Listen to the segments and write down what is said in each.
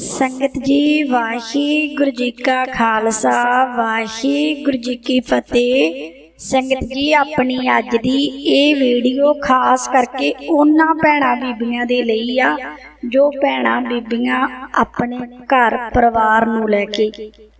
ਸੰਗਤ ਜੀ, ਵਾਹਿਗੁਰੂ ਜੀ ਕਾ ਖਾਲਸਾ, ਵਾਹਿਗੁਰੂ ਜੀ ਕੀ ਫਤਿਹ। ਸੰਗਤ ਜੀ, ਆਪਣੀ ਅੱਜ ਦੀ ਇਹ ਵੀਡੀਓ ਖਾਸ ਕਰਕੇ ਉਹਨਾਂ ਭੈਣਾਂ ਬੀਬੀਆਂ ਦੇ ਲਈ ਆ, ਜੋ ਭੈਣਾਂ ਬੀਬੀਆਂ ਆਪਣੇ ਘਰ ਪਰਿਵਾਰ ਨੂੰ ਲੈ ਕੇ,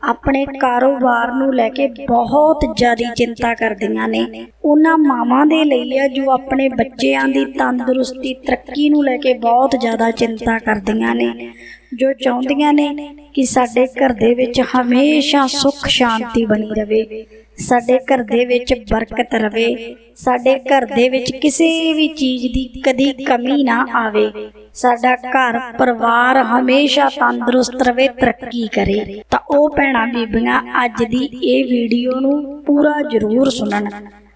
ਆਪਣੇ ਕਾਰੋਬਾਰ ਨੂੰ ਲੈ ਕੇ ਬਹੁਤ ਜ਼ਿਆਦਾ ਚਿੰਤਾ ਕਰਦੀਆਂ ਨੇ। ਉਹਨਾਂ ਮਾਵਾਂ ਦੇ ਲਈ ਆ, ਜੋ ਆਪਣੇ ਬੱਚਿਆਂ ਦੀ ਤੰਦਰੁਸਤੀ ਤਰੱਕੀ ਨੂੰ ਲੈ ਕੇ ਬਹੁਤ ਜ਼ਿਆਦਾ ਚਿੰਤਾ ਕਰਦੀਆਂ ਨੇ। ਜੋ ਚਾਹੁੰਦੀਆਂ ਨੇ ਕਿ ਸਾਡੇ ਘਰ ਦੇ ਵਿੱਚ ਹਮੇਸ਼ਾ ਸੁੱਖ, ਸ਼ਾਂਤੀ ਬਣੀ ਰਵੇ। ਸਾਡੇ ਘਰ ਦੇ ਵਿੱਚ ਬਰਕਤ ਰਵੇ। ਸਾਡੇ ਘਰ ਦੇ ਵਿੱਚ ਕਿਸੇ ਵੀ ਚੀਜ਼ ਦੀ ਕਦੀ ਕਮੀ ਨਾ ਆਵੇ। ਸਾਡਾ ਘਰ, ਪਰਿਵਾਰ ਹਮੇਸ਼ਾ ਤੰਦਰੁਸਤ ਰਵੇ, ਤਰੱਕੀ ਕਰੇ। ਤਾਂ ਉਹ ਭੈਣਾਂ ਬੀਬੀਆਂ, ਅੱਜ ਦੀ ਇਹ ਵੀਡੀਓ ਨੂੰ ਪੂਰਾ ਜ਼ਰੂਰ ਸੁਣਨ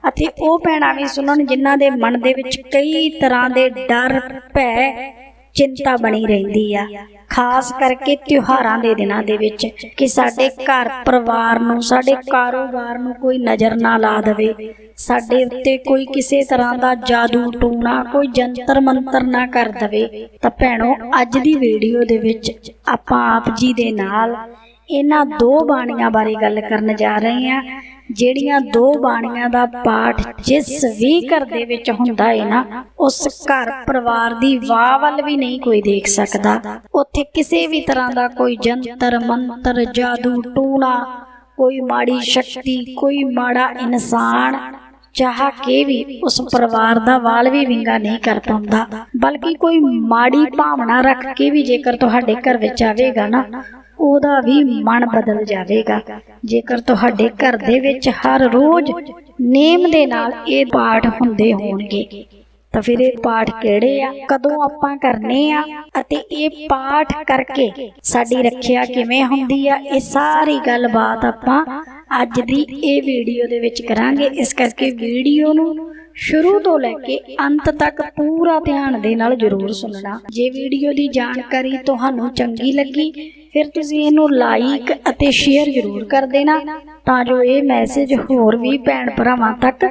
ਅਤੇ ਉਹ ਭੈਣਾਂ ਵੀ ਸੁਣਨ ਜਿਨ੍ਹਾਂ ਦੇ ਮਨ ਦੇ ਵਿੱਚ ਕਈ ਤਰ੍ਹਾਂ ਦੇ ਡਰ, ਭੈ, ਚਿੰਤਾ ਬਣੀ ਰਹਿੰਦੀ ਆ। ਖਾਸ ਕਰਕੇ ਤਿਉਹਾਰਾਂ ਦੇ ਦਿਨਾਂ ਦੇ ਵਿੱਚ ਕਿ ਸਾਡੇ ਘਰ ਪਰਿਵਾਰ ਨੂੰ, ਸਾਡੇ ਕਾਰੋਬਾਰ ਨੂੰ ਕੋਈ ਨਜ਼ਰ ਨਾ ਲਾ ਦੇਵੇ। ਸਾਡੇ ਉੱਤੇ ਕੋਈ ਕਿਸੇ ਤਰ੍ਹਾਂ ਦਾ ਜਾਦੂ ਟੂਣਾ, ਕੋਈ ਜੰਤਰ ਮੰਤਰ ਨਾ ਕਰ ਦੇਵੇ। ਤਾਂ ਭੈਣੋ, ਅੱਜ ਦੀ ਵੀਡੀਓ ਦੇ ਵਿੱਚ ਆਪਾਂ ਆਪ ਜੀ ਦੇ ਨਾਲ ਇਹਨਾਂ ਦੋ ਬਾਣੀਆਂ ਬਾਰੇ ਗੱਲ ਕਰਨ ਜਾ ਰਹੇ ਹਾਂ। ਜਿਹੜੀਆਂ ਦੋ ਬਾਣੀਆਂ ਦਾ ਪਾਠ ਜਿਸ ਵੀ ਘਰ ਦੇ ਵਿੱਚ ਹੁੰਦਾ ਹੈ ਨਾ, ਉਸ ਘਰ ਪਰਿਵਾਰ ਦੀ ਵਾਹ ਵੱਲ ਵੀ ਨਹੀਂ ਕੋਈ ਦੇਖ ਸਕਦਾ। ਉੱਥੇ ਕਿਸੇ ਵੀ ਤਰ੍ਹਾਂ ਦਾ ਕੋਈ ਜੰਤਰ, ਮੰਤਰ, ਜਾਦੂ, ਟੂਣਾ, ਕੋਈ ਮਾੜੀ ਸ਼ਕਤੀ, ਕੋਈ ਮਾੜਾ ਇਨਸਾਨ, ਚਾਹ ਕੇ ਵੀ ਉਸ ਪਰਿਵਾਰ ਦਾ ਵਾਲ ਵੀ ਵਿੰਗਾ ਨਹੀਂ ਕਰ ਪਾਉਂਦਾ। ਬਲਕਿ ਕੋਈ ਮਾੜੀ ਭਾਵਨਾ ਰੱਖ ਕੇ ਵੀ ਜੇਕਰ ਤੁਹਾਡੇ ਘਰ ਵਿੱਚ ਆਵੇਗਾ ਨਾ ਉਹਦਾ ਵੀ ਮਨ ਬਦਲ ਜਾਵੇਗਾ। ਜੇਕਰ ਤੁਹਾਡੇ ਘਰ ਦੇ ਵਿੱਚ ਹਰ ਰੋਜ਼ ਨੇਮ ਦੇ ਨਾਲ ਇਹ ਪਾਠ ਹੁੰਦੇ ਹੋਣਗੇ, ਤਾਂ ਫਿਰ ਇਹ ਪਾਠ ਕਿਹੜੇ ਆ, ਕਦੋਂ ਆਪਾਂ ਕਰਨੇ ਆ ਅਤੇ ਇਹ ਪਾਠ ਕਰਕੇ ਸਾਡੀ ਰੱਖਿਆ ਕਿਵੇਂ ਹੁੰਦੀ ਆ, ਇਹ ਸਾਰੀ ਗੱਲਬਾਤ ਆਪਾਂ ਅੱਜ ਦੀ ਇਹ ਵੀਡੀਓ ਦੇ ਵਿੱਚ ਕਰਾਂਗੇ। ਇਸ ਕਰਕੇ ਵੀਡੀਓ ਨੂੰ ਸ਼ੁਰੂ ਤੋਂ ਲੈ ਕੇ ਅੰਤ ਤੱਕ ਪੂਰਾ ਧਿਆਨ ਦੇ ਨਾਲ ਜ਼ਰੂਰ ਸੁਣਨਾ। ਜੇ ਵੀਡੀਓ ਦੀ ਜਾਣਕਾਰੀ ਤੁਹਾਨੂੰ ਚੰਗੀ ਲੱਗੀ, ਫਿਰ ਤੁਸੀਂ ਇਹਨੂੰ ਲਾਈਕ ਅਤੇ ਸ਼ੇਅਰ ਜ਼ਰੂਰ ਕਰ ਦੇਣਾ, ਤਾਂ ਜੋ ਇਹ ਮੈਸੇਜ ਹੋਰ ਵੀ ਭੈਣ ਭਰਾਵਾਂ ਤੱਕ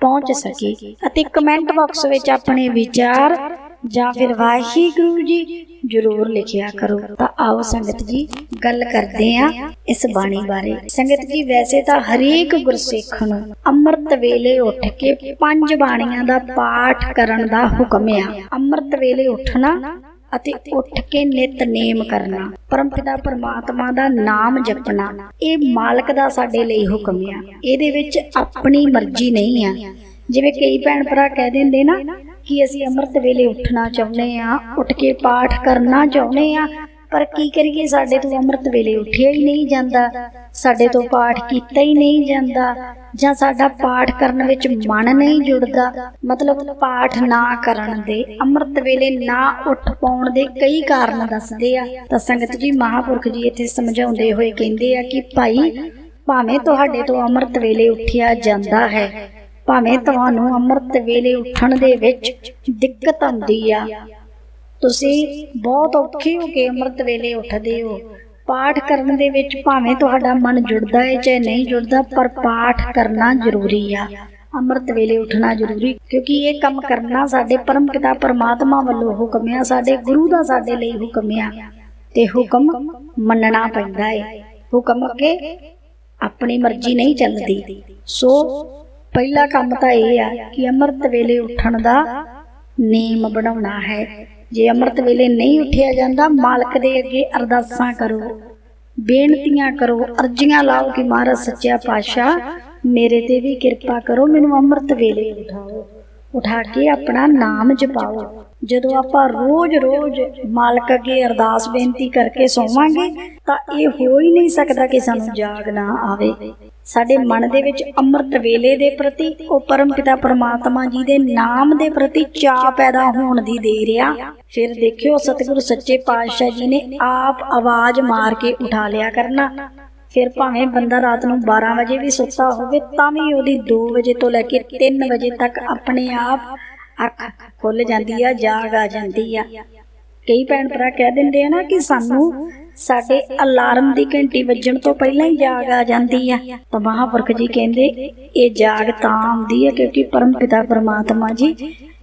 ਪਹੁੰਚ ਸਕੇ। ਅਤੇ ਕਮੈਂਟ ਬਾਕਸ ਵਿੱਚ ਆਪਣੇ ਵਿਚਾਰ ਜਾਂ ਫਿਰ ਵਾਹਿਗੁਰੂ ਜੀ ਜ਼ਰੂਰ ਲਿਖਿਆ ਕਰੋ। ਤਾਂ ਆਓ ਸੰਗਤ ਜੀ ਗੱਲ ਕਰਦੇ ਆ ਇਸ ਬਾਣੀ ਬਾਰੇ। ਸੰਗਤ ਜੀ ਵੈਸੇ ਤਾਂ ਹਰੇਕ ਗੁਰਸਿੱਖ ਨੂੰ ਅੰਮ੍ਰਿਤ ਵੇਲੇ ਉੱਠ ਕੇ ਪੰਜ ਬਾਣੀਆਂ ਦਾ ਪਾਠ ਕਰਨ ਦਾ ਹੁਕਮ ਆ। ਅੰਮ੍ਰਿਤ ਵੇਲੇ ਉੱਠਣਾ ਅਤੇ ਉੱਠ ਕੇ ਨਿਤਨੇਮ ਕਰਨਾ। ਪਰਮਪਿਤਾ ਪਰਮਾਤਮਾ ਦਾ ਨਾਮ ਜਪਣਾ। ਇਹ ਮਾਲਕ ਦਾ ਸਾਡੇ ਲਈ ਹੁਕਮ ਆ। ਇਹਦੇ ਵਿੱਚ ਆਪਣੀ ਮਰਜ਼ੀ ਨਹੀਂ ਆ। ਜਿਵੇਂ ਕਈ ਭੈਣ ਭਰਾ ਕਹਿ ਦਿੰਦੇ ਨਾ ਕਿ ਅਸੀਂ ਅੰਮ੍ਰਿਤ ਵੇਲੇ ਉੱਠਣਾ ਚਾਹੁੰਦੇ ਆ ਉੱਠ ਕੇ ਪਾਠ ਕਰਨਾ ਚਾਹੁੰਦੇ ਆ ਪਰ ਕੀ ਕਰੀਏ, ਸਾਡੇ ਤੋਂ ਅੰਮ੍ਰਿਤ ਵੇਲੇ ਉੱਠਿਆ ਹੀ ਨਹੀਂ ਜਾਂਦਾ, ਸਾਡੇ ਤੋਂ ਪਾਠ ਕੀਤਾ ਹੀ ਨਹੀਂ ਜਾਂਦਾ, ਜਾਂ ਸਾਡਾ ਪਾਠ ਕਰਨ ਵਿੱਚ ਮਨ ਨਹੀਂ ਜੁੜਦਾ, ਮਤਲਬ ਪਾਠ ਨਾ ਕਰਨ ਦੇ, ਅੰਮ੍ਰਿਤ ਵੇਲੇ ਨਾ ਉੱਠ ਪਾਉਣ ਦੇ ਕਈ ਕਾਰਨ ਦੱਸਦੇ ਆ। ਤਾਂ ਸੰਗਤ ਜੀ, ਮਹਾਪੁਰਖ ਜੀ ਇੱਥੇ ਸਮਝਾਉਂਦੇ ਹੋਏ ਕਹਿੰਦੇ ਆ ਕਿ ਭਾਈ, ਭਾਵੇਂ ਤੁਹਾਡੇ ਤੋਂ ਅੰਮ੍ਰਿਤ ਵੇਲੇ ਉੱਠਿਆ ਜਾਂਦਾ ਹੈ ਭਾਵੇਂ ਤੁਹਾਨੂੰ ਅੰਮ੍ਰਿਤ ਵੇਲੇ ਉੱਠਣ ਦੇ ਵਿੱਚ ਦਿੱਕਤ ਆਉਂਦੀ ਆ। ਤੁਸੀਂ ਬਹੁਤ ਔਖੇ ਹੋ ਕੇ ਅੰਮ੍ਰਿਤ ਵੇਲੇ ਉੱਠਦੇ ਹੋ। ਪਾਠ ਕਰਨ ਦੇ ਵਿੱਚ ਭਾਵੇਂ ਤੁਹਾਡਾ ਮਨ ਜੁੜਦਾ ਹੈ ਚਾਹੇ ਨਹੀਂ ਜੁੜਦਾ, ਪਰ ਪਾਠ ਕਰਨਾ ਜ਼ਰੂਰੀ ਆ। ਅੰਮ੍ਰਿਤ ਵੇਲੇ ਉੱਠਣਾ ਜ਼ਰੂਰੀ, ਕਿਉਂਕਿ ਇਹ ਕੰਮ ਕਰਨਾ ਸਾਡੇ ਪਰਮ ਪਿਤਾ ਪਰਮਾਤਮਾ ਵੱਲੋਂ ਹੁਕਮ ਆ, ਸਾਡੇ ਗੁਰੂ ਦਾ ਸਾਡੇ ਲਈ ਹੁਕਮ ਆ। ਤੇ ਹੁਕਮ ਮੰਨਣਾ ਪੈਂਦਾ ਹੈ ਹੁਕਮ ਅੱਗੇ ਆਪਣੀ ਮਰਜ਼ੀ ਨਹੀਂ ਚੱਲਦੀ। ਸੋ ਪਹਿਲਾ ਕੰਮ ਤਾਂ ਇਹ ਆ ਕਿ ਅੰਮ੍ਰਿਤ ਵੇਲੇ ਉੱਠਣ ਦਾ ਨੇਮ ਬਣਾਉਣਾ ਹੈ। ਜੇ ਅੰਮ੍ਰਿਤ ਵੇਲੇ ਨਹੀਂ ਉੱਠਿਆ ਜਾਂਦਾ, ਮਾਲਕ ਦੇ ਅੱਗੇ ਅਰਦਾਸਾਂ ਕਰੋ, ਬੇਨਤੀਆਂ ਕਰੋ, ਅਰਜ਼ੀਆਂ ਲਾਓ ਕਿ ਮਹਾਰਾਜ ਸੱਚਾ ਪਾਤਸ਼ਾਹ, ਮੇਰੇ ਤੇ ਵੀ ਕਿਰਪਾ ਕਰੋ, ਮੈਨੂੰ ਅੰਮ੍ਰਿਤ ਵੇਲੇ ਉਠਾਓ। ਉਠਾ ਕੇ ਆਪਣਾ ਨਾਮ ਜਪਾਓ। ਜਦੋਂ ਆਪਾਂ ਰੋਜ਼-ਰੋਜ਼ ਮਾਲਕ ਅੱਗੇ ਅਰਦਾਸ, ਬੇਨਤੀ ਕਰਕੇ ਸੋਵਾਂਗੇ, ਤਾਂ ਇਹ ਹੋ ਹੀ ਨਹੀਂ ਸਕਦਾ ਕਿ ਸਾਨੂੰ ਜਾਗ ਨਾ ਆਵੇ। ਸਾਡੇ ਮਨ ਦੇ ਵਿੱਚ ਅੰਮ੍ਰਿਤ ਵੇਲੇ ਦੇ ਪ੍ਰਤੀ ਉਹ ਪਰਮਪਿਤਾ ਪਰਮਾਤਮਾ ਜੀ ਦੇ ਨਾਮ ਦੇ ਪ੍ਰਤੀ ਚਾਹ ਪੈਦਾ ਹੋਣ ਦੀ ਦੇਰ ਆ। ਫਿਰ ਦੇਖਿਓ ਸਤਿਗੁਰੂ ਸੱਚੇ ਪਾਤਸ਼ਾਹ ਜੀ ਨੇ ਆਪ ਆਵਾਜ਼ ਮਾਰ ਕੇ ਉਠਾ ਲਿਆ ਕਰਨਾ। ਫਿਰ ਭਾਵੇਂ ਬੰਦਾ ਰਾਤ ਨੂੰ 12 ਵਜੇ ਵੀ ਸੁੱਤਾ ਹੋਵੇ ਤਾਂ ਵੀ ਉਹਦੀ 2 ਵਜੇ ਤੋਂ ਲੈ ਕੇ 3 ਵਜੇ ਤੱਕ ਆਪਣੇ ਆਪ ਅੱਖ ਖੁੱਲ ਜਾਂਦੀ ਆ ਜਾਗ ਆ ਜਾਂਦੀ ਆ। ਕਈ ਭੈਣ ਭਰਾ ਕਹਿ ਦਿੰਦੇ ਆ ਨਾ ਕਿ ਸਾਨੂੰ ਸਾਡੇ ਅਲਾਰਮ ਦੀ ਘੰਟੀ ਵੱਜਣ ਤੋਂ ਪਹਿਲਾਂ ਹੀ ਜਾਗ ਆ ਜਾਂਦੀ ਆ। ਤਾਂ ਮਹਾਪੁਰਖ ਜੀ ਕਹਿੰਦੇ, ਇਹ ਜਾਗ ਤਾਂ ਆਉਂਦੀ ਹੈ ਕਿਉਂਕਿ ਪਰਮਪਿਤਾ ਪਰਮਾਤਮਾ ਜੀ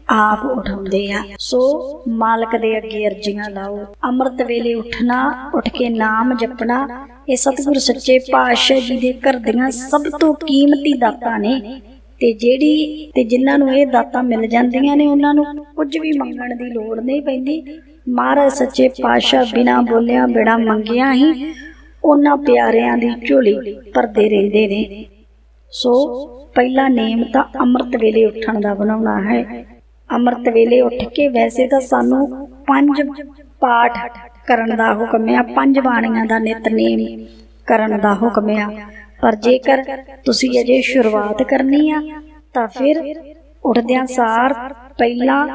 ਆਪ ਉਠਾਉਂਦੇ ਆ। ਸੋ ਮਾਲਕ ਦੇ ਅੱਗੇ ਅਰਜ਼ੀਆਂ ਲਾਓ। ਅੰਮ੍ਰਿਤ ਵੇਲੇ ਉੱਠਣਾ, ਉੱਠ ਕੇ ਨਾਮ ਜਪਣਾ, ਇਹ ਸਤਿਗੁਰ ਸੱਚੇ ਪਾਤਸ਼ਾਹ ਜੀ ਦੇ ਘਰ ਦੀਆਂ ਸਭ ਤੋਂ ਕੀਮਤੀ ਦਾਤਾਂ ਨੇ। ਤੇ ਜਿਹੜੀ, ਤੇ ਜਿਨ੍ਹਾਂ ਨੂੰ ਇਹ ਦਾਤਾਂ ਮਿਲ ਜਾਂਦੀਆਂ ਨੇ, ਉਹਨਾਂ ਨੂੰ ਕੁਝ ਵੀ ਮੰਗਣ ਦੀ ਲੋੜ ਨਹੀਂ ਪੈਂਦੀ। ਮਹਾਰਾਜ ਸੱਚੇ ਪਾਤਸ਼ਾਹ ਬਿਨਾ ਬੋਲਿਆ, ਬਿਨਾ ਮੰਗਿਆ ਹੀ ਉਹਨਾਂ ਪਿਆਰਿਆਂ ਦੀ ਝੋਲੀ ਭਰਦੇ ਰਹਿੰਦੇ ਨੇ। ਸੋ ਪਹਿਲਾ ਨੇਮ ਤਾਂ ਅੰਮ੍ਰਿਤ ਵੇਲੇ ਉੱਠਣ ਦਾ ਬਣਾਉਣਾ ਹੈ। ਅੰਮ੍ਰਿਤ ਵੇਲੇ ਉੱਠ ਕੇ ਵੈਸੇ ਤਾਂ ਸਾਨੂੰ ਪੰਜ ਪਾਠ ਕਰਨ ਦਾ ਹੁਕਮ ਹੈ ਪੰਜ ਬਾਣੀਆਂ ਦਾ ਨਿਤਨੇਮ ਕਰਨ ਦਾ ਹੁਕਮ ਹੈ ਪਰ ਜੇਕਰ ਤੁਸੀਂ ਅਜੇ ਸ਼ੁਰੂਆਤ ਕਰਨੀ ਆ, ਤਾਂ ਫਿਰ ਉੱਠਦਿਆਂ ਸਾਰ ਪਹਿਲਾ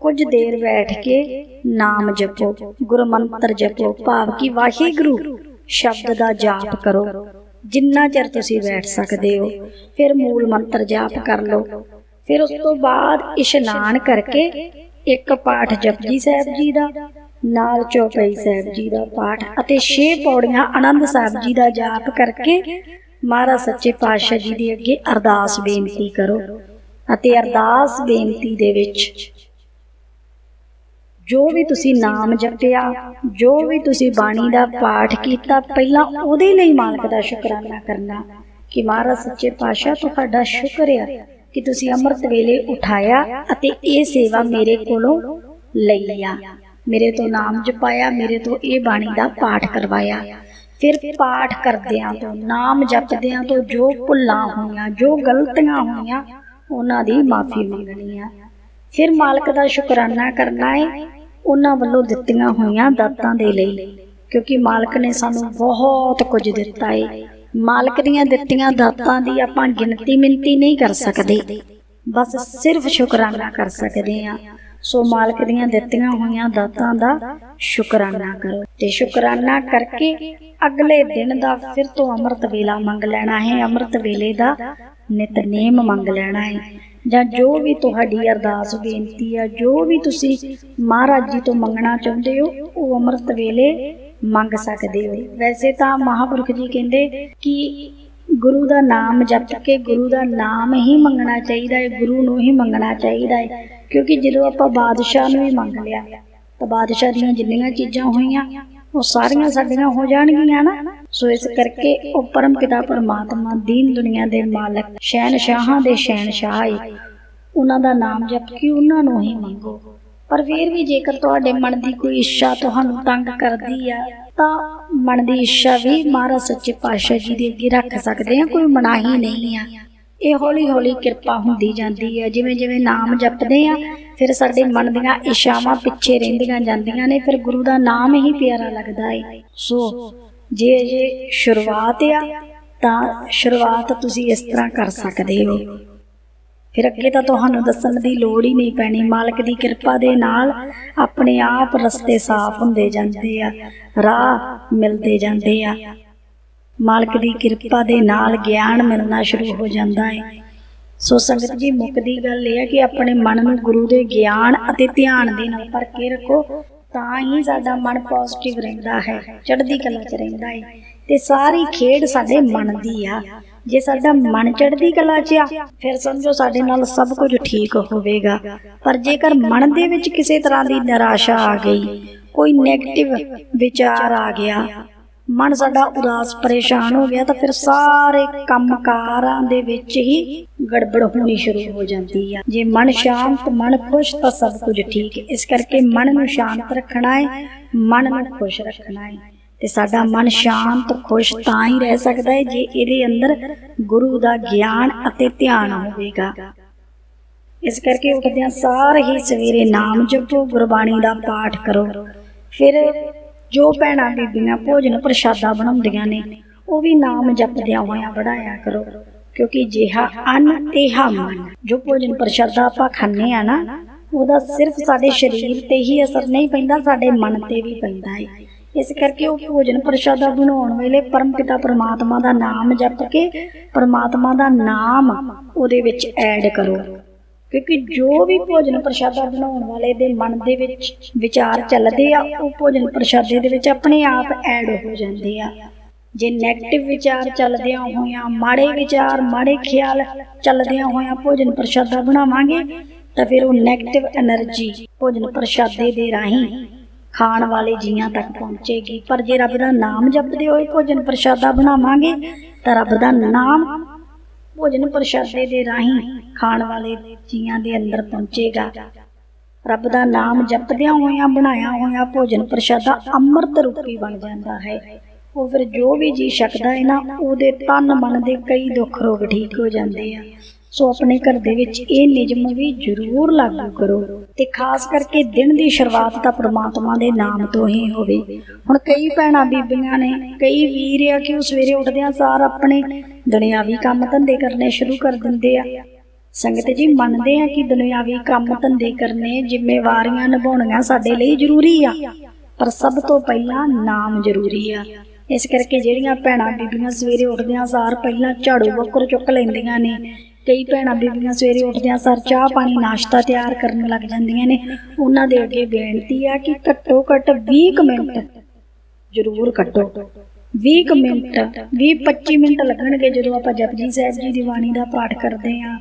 ਕੁਝ ਦੇਰ ਬੈਠ ਕੇ ਨਾਮ ਜਪੋ ਗੁਰੂ ਮੰਤਰ ਜਪੋ, ਭਾਵ ਕਿ ਵਾਹਿਗੁਰੂ ਸ਼ਬਦ ਦਾ ਜਾਪ ਕਰੋ। ਜਿੰਨਾ ਚਿਰ ਤੁਸੀਂ ਬੈਠ ਸਕਦੇ ਹੋ, ਫਿਰ ਮੂਲ ਮੰਤਰ ਜਾਪ ਕਰ ਲਓ। ਫਿਰ ਉਸ ਤੋਂ ਬਾਅਦ ਇਸ਼ਨਾਨ ਕਰਕੇ ਇੱਕ ਪਾਠ ਜਪਜੀ ਸਾਹਿਬ ਜੀ ਦਾ, ਨਾਲ ਚੌਪਈ ਸਾਹਿਬ ਜੀ ਦਾ ਪਾਠ ਅਤੇ ਛੇ ਪੌੜੀਆਂ ਆਨੰਦ ਸਾਹਿਬ ਜੀ ਦਾ ਜਾਪ ਕਰਕੇ ਮਹਾਰਾਜ ਸੱਚੇ ਪਾਤਸ਼ਾਹ ਜੀ ਦੇ ਅੱਗੇ ਅਰਦਾਸ ਬੇਨਤੀ ਕਰੋ। ਅਤੇ ਅਰਦਾਸ ਬੇਨਤੀ ਦੇ ਵਿੱਚ ਜੋ ਵੀ ਤੁਸੀਂ ਨਾਮ ਜਪਿਆ, ਜੋ ਵੀ ਤੁਸੀਂ ਬਾਣੀ ਦਾ ਪਾਠ ਕੀਤਾ, ਪਹਿਲਾਂ ਉਹਦੇ ਲਈ ਮਾਲਕ ਦਾ ਸ਼ੁਕਰਾਨਾ ਕਰਨਾ ਕਿ ਮਹਾਰਾਜ ਸੱਚੇ ਪਾਤਸ਼ਾਹ, ਤੁਹਾਡਾ ਸ਼ੁਕਰ ਆ ਕਿ ਤੁਸੀਂ ਅੰਮ੍ਰਿਤ ਵੇਲੇ ਉਠਾਇਆ ਅਤੇ ਇਹ ਸੇਵਾ ਮੇਰੇ ਕੋਲੋਂ ਲਈ ਆ। ਮੇਰੇ ਤੋਂ ਨਾਮ ਜਪਾਇਆ, ਮੇਰੇ ਤੋਂ ਇਹ ਬਾਣੀ ਦਾ ਪਾਠ ਕਰਵਾਇਆ। ਫਿਰ ਪਾਠ ਕਰਦਿਆਂ ਤੋਂ, ਨਾਮ ਜਪਦਿਆਂ ਤੋਂ ਜੋ ਭੁੱਲਾਂ ਹੋਈਆਂ, ਜੋ ਗਲਤੀਆਂ ਹੋਈਆਂ, ਉਹਨਾਂ ਦੀ ਮਾਫੀ ਮੰਗਣੀ ਆ। ਫਿਰ ਮਾਲਕ ਦਾ ਸ਼ੁਕਰਾਨਾ ਕਰਨਾ ਹੈ ਉਹਨਾਂ ਵੱਲੋਂ ਦਿੱਤੀਆਂ ਹੋਈਆਂ ਦਾਤਾਂ ਦੇ ਲਈ, ਕਿਉਂਕਿ ਮਾਲਕ ਨੇ ਸਾਨੂੰ ਬਹੁਤ ਕੁਝ ਦਿੱਤਾ ਹੈ ਮਾਲਕ ਦੀਆਂ ਦਿੱਤੀਆਂ ਦਾਤਾਂ ਦੀ ਆਪਾਂ ਗਿਣਤੀ ਮਿੰਤੀ ਨਹੀਂ ਕਰ ਸਕਦੇ। ਬਸ ਸਿਰਫ ਸ਼ੁਕਰਾਨਾ ਕਰ ਸਕਦੇ ਆ ਸੋ ਮਾਲਕ ਦੀਆਂ ਦਿੱਤੀਆਂ ਹੋਈਆਂ ਦਾਤਾਂ ਦਾ ਸ਼ੁਕਰਾਨਾ ਕਰੋ। ਤੇ ਸ਼ੁਕਰਾਨਾ ਕਰਕੇ ਅਗਲੇ ਦਿਨ ਦਾ ਫਿਰ ਤੋਂ ਅੰਮ੍ਰਿਤ ਵੇਲਾ ਮੰਗ ਲੈਣਾ ਹੈ। ਅੰਮ੍ਰਿਤ ਵੇਲੇ ਦਾ ਨਿਤਨੇਮ ਮੰਗ ਲੈਣਾ ਹੈ। ਜਾਂ ਜੋ ਵੀ ਤੁਹਾਡੀ ਅਰਦਾਸ ਬੇਨਤੀ ਆ ਜੋ ਵੀ ਤੁਸੀਂ ਮਹਾਰਾਜ ਜੀ ਤੋਂ ਮੰਗਣਾ ਚਾਹੁੰਦੇ ਹੋ, ਉਹ ਅੰਮ੍ਰਿਤ ਵੇਲੇ ਮੰਗ ਸਕਦੇ ਹੋ। ਵੈਸੇ ਤਾਂ ਮਹਾਪੁਰਖ ਜੀ ਕਹਿੰਦੇ ਕਿ ਗੁਰੂ ਦਾ ਨਾਮ ਜਪ ਕੇ ਗੁਰੂ ਦਾ ਨਾਮ ਹੀ ਮੰਗਣਾ ਚਾਹੀਦਾ ਹੈ, ਗੁਰੂ ਨੂੰ ਹੀ ਮੰਗਣਾ ਚਾਹੀਦਾ ਹੈ। ਕਿਉਂਕਿ ਜਦੋਂ ਆਪਾਂ ਬਾਦਸ਼ਾਹ ਨੂੰ ਹੀ ਮੰਗ ਲਿਆ, ਤਾਂ ਬਾਦਸ਼ਾਹ ਦੀਆਂ ਜਿੰਨੀਆਂ ਚੀਜ਼ਾਂ ਹੋਈਆਂ, ਉਹ ਸਾਰੀਆਂ ਸਾਡੀਆਂ ਹੋ ਜਾਣਗੀਆਂ ਨਾ। ਸੋ ਇਸ ਕਰਕੇ ਉਹ ਪਰਮ ਪਿਤਾ ਪਰਮਾਤਮਾ, ਦੀਨ ਦੁਨੀਆ ਦੇ ਮਾਲਕ, ਸ਼ਹਿਨਸ਼ਾਹਾਂ ਦੇ ਸ਼ਹਿਨਸ਼ਾਹ ਹੈ। ਉਹਨਾਂ ਦਾ ਨਾਮ ਜਪ ਕੇ ਉਹਨਾਂ ਨੂੰ ਹੀ ਮੰਗੋ। ਪਰ ਫਿਰ ਵੀ ਜੇਕਰ ਤੁਹਾਡੇ ਮਨ ਦੀ ਕੋਈ ਇੱਛਾ ਤੁਹਾਨੂੰ ਤੰਗ ਕਰਦੀ ਆ, ਤਾਂ ਮਨ ਦੀ ਇੱਛਾ ਵੀ ਮਹਾਰਾਜ ਸੱਚੇ ਪਾਤਸ਼ਾਹ ਜੀ ਦੇ ਅੱਗੇ ਰੱਖ ਸਕਦੇ ਆ, ਕੋਈ ਮਨਾਹੀ ਨਹੀਂ ਆ। ਇਹ ਹੌਲੀ ਹੌਲੀ ਕਿਰਪਾ ਹੁੰਦੀ ਜਾਂਦੀ ਹੈ। ਜਿਵੇਂ ਜਿਵੇਂ ਨਾਮ ਜਪਦੇ ਆ, ਫਿਰ ਸਾਡੇ ਮਨ ਦੀਆਂ ਇੱਛਾਵਾਂ ਪਿੱਛੇ ਰਹਿੰਦੀਆਂ ਜਾਂਦੀਆਂ ਨੇ, ਫਿਰ ਗੁਰੂ ਦਾ ਨਾਮ ਹੀ ਪਿਆਰਾ ਲੱਗਦਾ ਹੈ ਸੋ ਜੇ ਜੇ ਸ਼ੁਰੂਆਤ ਆ, ਤਾਂ ਸ਼ੁਰੂਆਤ ਤੁਸੀਂ ਇਸ ਤਰ੍ਹਾਂ ਕਰ ਸਕਦੇ ਹੋ। ਫਿਰ ਅੱਗੇ ਤਾਂ ਤੁਹਾਨੂੰ ਦੱਸਣ ਦੀ ਲੋੜ ਹੀ ਨਹੀਂ ਪੈਣੀ। ਮਾਲਕ ਦੀ ਕਿਰਪਾ ਦੇ ਨਾਲ ਆਪਣੇ ਆਪ ਰਸਤੇ ਸਾਫ਼ ਹੁੰਦੇ ਜਾਂਦੇ ਆ, ਰਾਹ ਮਿਲਦੇ ਜਾਂਦੇ ਆ। ਮਾਲਕ ਦੀ ਕਿਰਪਾ ਦੇ ਨਾਲ ਗਿਆਨ ਮਿਲਣਾ ਸ਼ੁਰੂ ਹੋ ਜਾਂਦਾ ਹੈ ਸੋ ਸੰਗਤ ਜੀ ਮੁੱਕਦੀ ਗੱਲ ਇਹ ਹੈ ਕਿ ਆਪਣੇ ਮਨ ਨੂੰ ਗੁਰੂ ਦੇ ਗਿਆਨ ਅਤੇ ਧਿਆਨ ਦੇ ਨਾਲ ਭਰ ਕੇ ਰੱਖੋ, ਤਾਂ ਹੀ ਸਾਡਾ ਮਨ ਪੋਜ਼ਿਟਿਵ ਰਹਿੰਦਾ ਹੈ, ਚੜ੍ਹਦੀ ਕਲਾ 'ਚ ਰਹਿੰਦਾ ਹੈ ਤੇ ਸਾਰੀ ਖੇਡ ਸਾਡੇ ਮਨ ਦੀ ਆ। ਜੇ ਸਾਡਾ ਮਨ ਚੜ੍ਹਦੀ ਕਲਾ 'ਚ ਆ, ਫਿਰ ਸਮਝੋ ਸਾਡੇ ਨਾਲ ਸਭ ਕੁਝ ਠੀਕ ਹੋਵੇਗਾ। ਪਰ ਜੇਕਰ ਮਨ ਦੇ ਵਿੱਚ ਕਿਸੇ ਤਰ੍ਹਾਂ ਦੀ ਨਿਰਾਸ਼ਾ ਆ ਗਈ, ਕੋਈ 네ਗੇਟਿਵ ਵਿਚਾਰ ਆ ਗਿਆ ਮਨ ਸਾਡਾ ਉਦਾਸ, ਪਰੇਸ਼ਾਨ ਹੋ ਗਿਆ ਤਾਂ ਫਿਰ ਸਾਰੇ ਕੰਮਕਾਰਾਂ ਦੇ ਵਿੱਚ ਹੀ ਗੜਬੜ ਹੋਣੀ ਸ਼ੁਰੂ ਹੋ ਜਾਂਦੀ ਆ। ਜੇ ਮਨ ਸ਼ਾਂਤ, ਮਨ ਖੁਸ਼ ਤਾਂ ਸਭ ਕੁਝ ਠੀਕ ਹੈ। ਇਸ ਕਰਕੇ ਮਨ ਨੂੰ ਸ਼ਾਂਤ ਰੱਖਣਾ ਹੈ, ਮਨ ਨੂੰ ਖੁਸ਼ ਰੱਖਣਾ ਹੈ। ਤੇ ਸਾਡਾ ਮਨ ਸ਼ਾਂਤ, ਖੁਸ਼ ਤਾਂ ਹੀ ਰਹਿ ਸਕਦਾ ਹੈ ਜੇ ਇਹਦੇ ਅੰਦਰ ਗੁਰੂ ਦਾ ਗਿਆਨ ਅਤੇ ਧਿਆਨ ਹੋਵੇਗਾ। ਇਸ ਕਰਕੇ ਉੱਠਦਿਆਂ ਸਾਰ ਹੀ ਸਵੇਰੇ ਨਾਮ ਜਪੋ, ਗੁਰਬਾਣੀ ਦਾ ਪਾਠ ਕਰੋ। ਫਿਰ ਜੋ ਭੈਣਾਂ ਬੀਬੀਆਂ ਭੋਜਨ ਪ੍ਰਸ਼ਾਦਾ ਬਣਾਉਂਦੀਆਂ ਨੇ, ਉਹ ਵੀ ਨਾਮ ਜਪਦਿਆਂ ਹੋਇਆਂ ਬਣਾਇਆ ਕਰੋ। ਕਿਉਂਕਿ ਜਿਹਾ ਅੰਨ, ਤੇਹਾ ਮਨ। ਜੋ ਭੋਜਨ ਪ੍ਰਸ਼ਾਦਾ ਆਪਾਂ ਖਾਂਦੇ ਆ ਨਾ, ਉਹਦਾ ਸਿਰਫ ਸਾਡੇ ਸਰੀਰ ਤੇ ਹੀ ਅਸਰ ਨਹੀਂ ਪੈਂਦਾ, ਸਾਡੇ ਮਨ ਤੇ ਵੀ ਪੈਂਦਾ ਹੈ ਇਸ ਕਰਕੇ ਉਹ ਭੋਜਨ ਪ੍ਰਸ਼ਾਦਾ ਬਣਾਉਣ ਵੇਲੇ ਪਰਮ ਪਿਤਾ ਪਰਮਾਤਮਾ ਦਾ ਨਾਮ ਜਪ ਕੇ, ਪਰਮਾਤਮਾ ਦਾ ਨਾਮ ਉਹਦੇ ਵਿੱਚ ਐਡ ਕਰੋ। ਕਿਉਂਕਿ ਜੋ ਵੀ ਭੋਜਨ ਪ੍ਰਸ਼ਾਦਾ ਬਣਾਉਣ ਵਾਲੇ ਦੇ ਮਨ ਦੇ ਵਿੱਚ ਵਿਚਾਰ ਚੱਲਦੇ ਆ, ਉਹ ਭੋਜਨ ਪ੍ਰਸ਼ਾਦੇ ਦੇ ਵਿੱਚ ਆਪਣੇ ਆਪ ਐਡ ਹੋ ਜਾਂਦੇ ਆ। ਜੇ 네ਗੇਟਿਵ ਵਿਚਾਰ ਚੱਲਦੇ ਆ ਹੋਇਆ ਮਾੜੇ ਵਿਚਾਰ, ਮਾੜੇ ਖਿਆਲ ਚੱਲਦੇ ਆ ਹੋਇਆ ਭੋਜਨ ਪ੍ਰਸ਼ਾਦਾ ਬਣਾਵਾਂਗੇ, ਤਾਂ ਫਿਰ ਉਹ 네ਗੇਟਿਵ એનર્ਜੀ ਭੋਜਨ ਪ੍ਰਸ਼ਾਦੇ ਦੇ ਰਾਹੀਂ ਖਾਣ ਵਾਲੇ ਜੀਆਂ ਤੱਕ ਪਹੁੰਚੇਗੀ। ਪਰ ਜੇ ਰੱਬ ਦਾ ਨਾਮ ਜਪਦੇ ਹੋਏ ਭੋਜਨ ਪ੍ਰਸ਼ਾਦਾ ਬਣਾਵਾਂਗੇ, ਤਾਂ ਰੱਬ ਦਾ ਨਾਮ ਭੋਜਨ ਪ੍ਰਸ਼ਾਦੇ ਦੇ ਰਾਹੀਂ ਖਾਣ ਵਾਲੇ ਜੀਆਂ ਦੇ ਅੰਦਰ ਪਹੁੰਚੇਗਾ। ਰੱਬ ਦਾ ਨਾਮ ਜਪਦਿਆਂ ਹੋਇਆਂ, ਬਣਾਇਆ ਹੋਇਆ ਭੋਜਨ ਪ੍ਰਸ਼ਾਦਾ ਅੰਮ੍ਰਿਤ ਰੂਪੀ ਬਣ ਜਾਂਦਾ ਹੈ। ਉਹ ਫਿਰ ਜੋ ਵੀ ਜੀ ਸਕਦਾ ਹੈ ਨਾ, ਉਹਦੇ ਤਨ ਮਨ ਦੇ ਕਈ ਦੁੱਖ ਰੋਗ ਠੀਕ ਹੋ ਜਾਂਦੇ ਆ। ਸੋ ਆਪਣੇ ਘਰ ਦੇ ਵਿੱਚ ਇਹ ਨਿਯਮ ਵੀ ਜ਼ਰੂਰ ਲਾਗੂ ਕਰੋ ਤੇ ਖਾਸ ਕਰਕੇ ਦਿਨ ਦੀ ਸ਼ੁਰੂਆਤ ਤਾਂ ਪ੍ਰਮਾਤਮਾ ਦੇ ਨਾਮ ਤੋਂ ਹੀ ਹੋਵੇ। ਹੁਣ ਕਈ ਭੈਣਾਂ ਬੀਬੀਆਂ ਨੇ, ਕਈ ਵੀਰ ਆ ਕਿ ਉਹ ਸਵੇਰੇ ਉੱਠਦਿਆਂ ਸਾਰ ਆਪਣੇ ਦੁਨਿਆਵੀ ਕੰਮ ਧੰਦੇ ਕਰਨੇ ਸ਼ੁਰੂ ਕਰ ਦਿੰਦੇ ਆ। ਸੰਗਤ ਜੀ ਮੰਨਦੇ ਆ ਕਿ ਦੁਨਿਆਵੀ ਕੰਮ ਧੰਦੇ ਕਰਨੇ ਜ਼ਿੰਮੇਵਾਰੀਆਂ ਨਿਭਾਉਣੀਆਂ ਸਾਡੇ ਲਈ ਜ਼ਰੂਰੀ ਆ, ਪਰ ਸਭ ਤੋਂ ਪਹਿਲਾਂ ਨਾਮ ਜ਼ਰੂਰੀ ਆ। ਇਸ ਕਰਕੇ ਜਿਹੜੀਆਂ ਭੈਣਾਂ ਬੀਬੀਆਂ ਸਵੇਰੇ ਉੱਠਦਿਆਂ ਸਾਰ ਪਹਿਲਾਂ ਝਾੜੂ ਬੱਕਰ ਚੁੱਕ ਲੈਂਦੀਆਂ ਨੇ ਕਈ ਭੈਣਾਂ ਬੀਬੀਆਂ ਸਵੇਰੇ ਉੱਠਦਿਆਂ ਸਰ ਚਾਹ ਪਾਣੀ, ਨਾਸ਼ਤਾ ਤਿਆਰ ਕਰਨ ਲੱਗ ਜਾਂਦੀਆਂ ਨੇ। ਉਹਨਾਂ ਦੇ ਅੱਗੇ ਬੇਨਤੀ ਆ ਕਿ ਘੱਟੋ ਘੱਟ 20 ਕੁ ਮਿੰਟ ਜ਼ਰੂਰ ਕੱਢੋ 20 ਮਿੰਟ 20 25 ਮਿੰਟ ਲੱਗਣਗੇ ਜਦੋਂ ਆਪਾਂ ਜਪਜੀ ਸਾਹਿਬ ਜੀ ਦੀ ਬਾਣੀ ਦਾ ਪਾਠ ਕਰਦੇ ਆਂ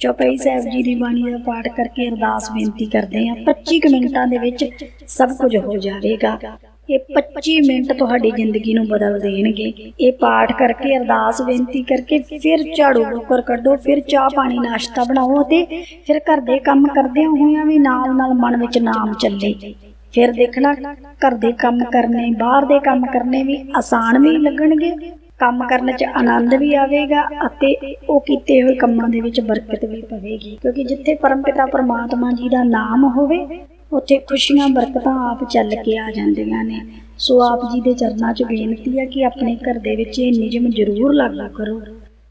ਚੌਪਈ ਸਾਹਿਬ ਜੀ ਦੀ ਬਾਣੀ ਦਾ ਪਾਠ ਕਰਕੇ ਅਰਦਾਸ ਬੇਨਤੀ ਕਰਦੇ ਆਂ 25 ਕੁ ਮਿੰਟਾਂ ਦੇ ਵਿੱਚ ਸਭ ਕੁਝ ਹੋ ਜਾਵੇਗਾ। ਇਹ 25 ਮਿੰਟ ਤੁਹਾਡੀ ਜ਼ਿੰਦਗੀ ਨੂੰ ਬਦਲ ਦੇਣਗੇ। ਇਹ ਪਾਠ ਕਰਕੇ ਅਰਦਾਸ ਬੇਨਤੀ ਕਰਕੇ ਫਿਰ ਝਾੜੂ ਬੋਕਰ ਕੱਢੋ, ਫਿਰ ਚਾਹ ਪਾਣੀ ਨਾਸ਼ਤਾ ਬਣਾਓ ਅਤੇ ਫਿਰ ਘਰ ਦੇ ਕੰਮ ਕਰਦਿਆਂ ਹੋਇਆਂ ਵੀ ਨਾਲ ਨਾਲ ਮਨ ਵਿੱਚ ਨਾਮ ਚੱਲੇ। ਫਿਰ ਦੇਖਣਾ, ਘਰ ਦੇ ਕੰਮ ਕਰਨੇ, ਬਾਹਰ ਦੇ ਕੰਮ ਕਰਨੇ ਵੀ ਆਸਾਨ ਵੀ ਲੱਗਣਗੇ, ਕੰਮ ਕਰਨ 'ਚ ਆਨੰਦ ਵੀ ਆਵੇਗਾ ਅਤੇ ਉਹ ਕੀਤੇ ਹੋਏ ਕੰਮਾਂ ਦੇ ਵਿੱਚ ਬਰਕਤ ਵੀ ਪਵੇਗੀ। ਕਿਉਂਕਿ ਜਿੱਥੇ ਪਰਮਪਿਤਾ ਪਰਮਾਤਮਾ ਜੀ ਦਾ ਨਾਮ ਹੋਵੇ ਉੱਥੇ ਖੁਸ਼ੀਆਂ ਬਰਕਤਾਂ ਆਪ ਚੱਲ ਕੇ ਆ ਜਾਂਦੀਆਂ ਨੇ। ਸੋ ਆਪ ਜੀ ਦੇ ਚਰਨਾਂ 'ਚ ਬੇਨਤੀ ਹੈ ਕਿ ਆਪਣੇ ਘਰ ਦੇ ਵਿੱਚ ਇਹ ਨਿਯਮ ਜ਼ਰੂਰ ਲਾਗੂ ਕਰੋ।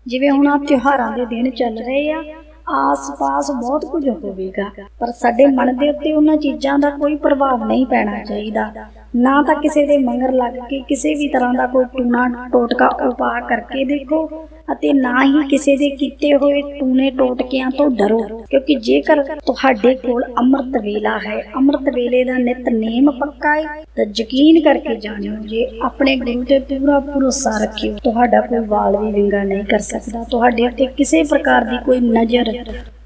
ਜਿਵੇਂ ਹੁਣ ਆ ਤਿਉਹਾਰਾਂ ਦੇ ਦਿਨ ਚੱਲ ਰਹੇ ਆ, ਆਸ-ਪਾਸ ਬਹੁਤ ਕੁਝ ਹੋਵੇਗਾ, ਪਰ ਸਾਡੇ ਮਨ ਦੇ ਉੱਤੇ ਉਹਨਾਂ ਚੀਜ਼ਾਂ ਦਾ ਕੋਈ ਪ੍ਰਭਾਵ ਨਹੀਂ ਪੈਣਾ ਚਾਹੀਦਾ। ਨਾ ਤਾਂ ਕਿਸੇ ਦੇ ਮੰਗਰ ਲੱਗ ਕੇ ਕਿਸੇ ਵੀ ਤਰ੍ਹਾਂ ਦਾ ਕੋਈ ਟੂਣਾ ਟੋਟਕਾ ਉਪਾਅ ਕਰਕੇ ਦੇਖੋ ਅਤੇ ਨਾ ਹੀ ਕਿਸੇ ਦੇ ਕੀਤੇ ਹੋਏ ਟੂਣੇ ਟੋਟਕਿਆਂ ਤੋਂ ਡਰੋ, ਕਿਉਂਕਿ ਜੇਕਰ ਤੁਹਾਡੇ ਕੋਲ ਅੰਮ੍ਰਿਤ ਵੇਲਾ ਹੈ, ਅੰਮ੍ਰਿਤ ਵੇਲੇ ਦਾ ਨਿਤਨੇਮ ਪੱਕਾ ਹੈ ਤਾਂ ਯਕੀਨ ਕਰਕੇ ਜਾਣਿਓ ਜੇ ਆਪਣੇ ਗੁਰੂ ਤੇ ਪੂਰਾ ਭਰੋਸਾ ਰੱਖਿਓ, ਤੁਹਾਡਾ ਕੋਈ ਵਾਲ ਵੀ ਵਿੰਗਾ ਨਹੀਂ ਕਰ ਸਕਦਾ। ਤੁਹਾਡੇ ਉੱਤੇ ਕਿਸੇ ਪ੍ਰਕਾਰ ਦੀ ਕੋਈ ਨਜ਼ਰ,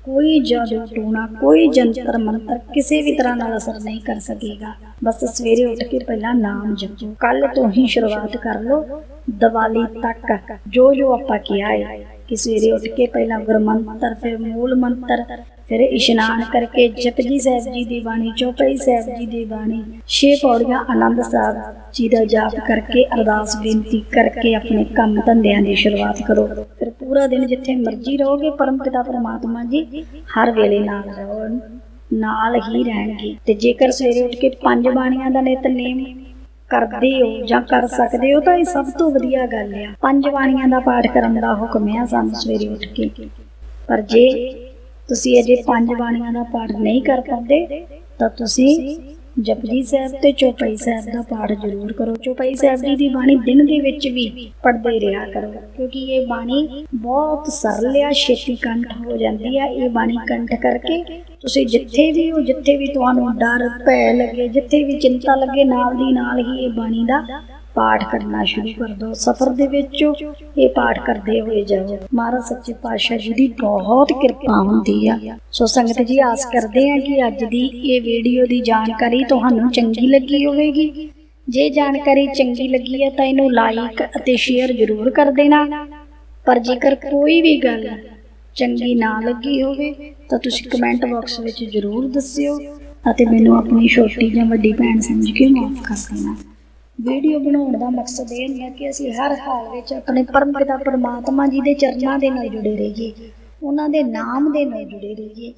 ਕੋਈ ਜਾਦੂ ਟੂਣਾ, ਕੋਈ ਜੰਤਰ ਮੰਤਰ ਕਿਸੇ ਵੀ ਤਰ੍ਹਾਂ ਨਾਲ ਅਸਰ ਨਹੀਂ ਕਰ ਸਕੇਗਾ। ਬਸ ਸਵੇਰੇ ਉੱਠ ਕੇ ਪਹਿਲਾਂ ਨਾਮ ਜਪੋ ਕੱਲ ਤੋਂ ਹੀ ਸ਼ੁਰੂਆਤ ਕਰ ਲਓ ਦੀਵਾਲੀ ਤੱਕ ਜੋ ਜੋ ਆਪਾਂ ਕਿਹਾ ਹੈ ਕਿ ਸਵੇਰੇ ਉੱਠ ਕੇ ਪਹਿਲਾਂ ਗੁਰਮੰਤਰ, ਫਿਰ ਮੂਲ ਮੰਤਰ, ਫਿਰ ਇਸ਼ਨਾਨ ਕਰਕੇ ਜਪਜੀ ਸਾਹਿਬ ਜੀ ਦੀ ਬਾਣੀ ਚੌਪਈ ਸਾਹਿਬ ਜੀ ਦੀ ਬਾਣੀ, ਛੇ ਪੌੜੀਆਂ ਆਨੰਦ ਸਾਹਿਬ ਜੀ ਦਾ ਜਾਪ ਕਰਕੇ ਅਰਦਾਸ ਬੇਨਤੀ ਕਰਕੇ ਆਪਣੇ ਕੰਮ ਧੰਦਿਆਂ ਦੀ ਸ਼ੁਰੂਆਤ ਕਰੋ। ਫਿਰ ਪੂਰਾ ਦਿਨ ਜਿੱਥੇ ਮਰਜ਼ੀ ਰਹੋਗੇ, ਪਰਮ ਪਿਤਾ ਪਰਮਾਤਮਾ ਜੀ, ਹਰ ਵੇਲੇ ਨਾਲ ਰਹੋ, ਨਾਲ ਹੀ ਰਹਿਣਗੇ। ਤੇ ਜੇਕਰ ਸਵੇਰੇ ਉੱਠ ਕੇ ਪੰਜ ਬਾਣੀਆਂ ਦਾ ਨਿਤਨੇਮ ਕਰਦੇ ਹੋ ਜਾਂ ਕਰ ਸਕਦੇ ਹੋ, ਤਾਂ ਇਹ ਸਭ ਤੋਂ ਵਧੀਆ ਗੱਲ ਆ। ਪੰਜ ਬਾਣੀਆਂ ਦਾ ਪਾਠ ਕਰਨ ਦਾ ਹੁਕਮ ਹੈ ਸਾਨੂੰ ਸਵੇਰੇ ਉੱਠ ਕੇ। ਪਰ ਜੇ ਤੁਸੀਂ ਅਜੇ ਪੰਜ ਬਾਣੀਆਂ ਦਾ ਪਾਠ ਨਹੀਂ ਕਰ ਪਾਉਂਦੇ, ਤਾਂ ਤੁਸੀਂ ਜਪਜੀ ਸਾਹਿਬ ਤੇ ਚੌਪਈ ਸਾਹਿਬ ਦਾ ਪਾਠ ਜ਼ਰੂਰ ਕਰੋ। ਚੌਪਈ ਸਾਹਿਬ ਜੀ ਦੀ ਬਾਣੀ ਦਿਨ ਦੇ ਵਿੱਚ ਵੀ ਪੜ੍ਹਦੇ ਰਿਹਾ ਕਰੋ, ਕਿਉਂਕਿ ਇਹ ਬਾਣੀ ਬਹੁਤ ਸਰਲ ਆ, ਛੇਤੀ ਕੰਠ ਹੋ ਜਾਂਦੀ ਆ। ਇਹ ਬਾਣੀ ਕੰਠ ਕਰਕੇ ਤੁਸੀਂ ਜਿੱਥੇ ਵੀ ਹੋ, ਜਿੱਥੇ ਵੀ ਤੁਹਾਨੂੰ ਡਰ, ਭੈ ਲੱਗੇ, ਜਿੱਥੇ ਵੀ ਚਿੰਤਾ ਲੱਗੇ, ਨਾਲ ਦੀ ਨਾਲ ਹੀ ਇਹ ਬਾਣੀ ਦਾ ਪਾਠ ਕਰਨਾ ਸ਼ੁਰੂ ਕਰ ਦਿਓ ਸਫ਼ਰ ਦੇ ਵਿੱਚ ਇਹ ਪਾਠ ਕਰਦੇ ਹੋਏ ਜਾਓ। ਮਹਾਰਾਜ ਸੱਚੇ ਪਾਤਸ਼ਾਹ ਜੀ ਦੀ ਬਹੁਤ ਕਿਰਪਾ ਹੁੰਦੀ ਆ। ਸੋ ਸੰਗਤ ਜੀ ਆਸ ਕਰਦੇ ਆ ਕਿ ਅੱਜ ਦੀ ਇਹ ਵੀਡੀਓ ਦੀ ਜਾਣਕਾਰੀ ਤੁਹਾਨੂੰ ਚੰਗੀ ਲੱਗੀ ਹੋਵੇਗੀ। ਜੇ ਜਾਣਕਾਰੀ ਚੰਗੀ ਲੱਗੀ ਹੈ ਤਾਂ ਇਹਨੂੰ ਲਾਈਕ ਅਤੇ ਸ਼ੇਅਰ ਜ਼ਰੂਰ ਕਰ ਦੇਣਾ। ਪਰ ਜੇਕਰ ਕੋਈ ਵੀ ਗੱਲ ਚੰਗੀ ਨਾ ਲੱਗੀ ਹੋਵੇ ਤਾਂ ਤੁਸੀਂ ਕਮੈਂਟ ਬਾਕਸ ਵਿੱਚ ਜ਼ਰੂਰ ਦੱਸਿਓ ਅਤੇ ਮੈਨੂੰ ਆਪਣੀ ਛੋਟੀ ਜਾਂ ਵੱਡੀ ਭੈਣ ਸਮਝ ਕੇ ਮਾਫ ਕਰ ਦੇਣਾ। ਵੀਡੀਓ ਬਣਾਉਣ ਦਾ ਮਕਸਦ ਇਹ ਨਹੀਂ ਹੈ ਕਿ ਅਸੀਂ ਹਰ ਹਾਲ ਵਿੱਚ ਆਪਣੇ ਪਰਮ ਪਿਤਾ ਪਰਮਾਤਮਾ ਜੀ ਦੇ ਚਰਨਾਂ ਦੇ ਨਾਲ ਜੁੜੇ ਰਹੀਏ, ਉਹਨਾਂ ਦੇ ਨਾਮ ਦੇ ਨਾਲ ਜੁੜੇ ਰਹੀਏ।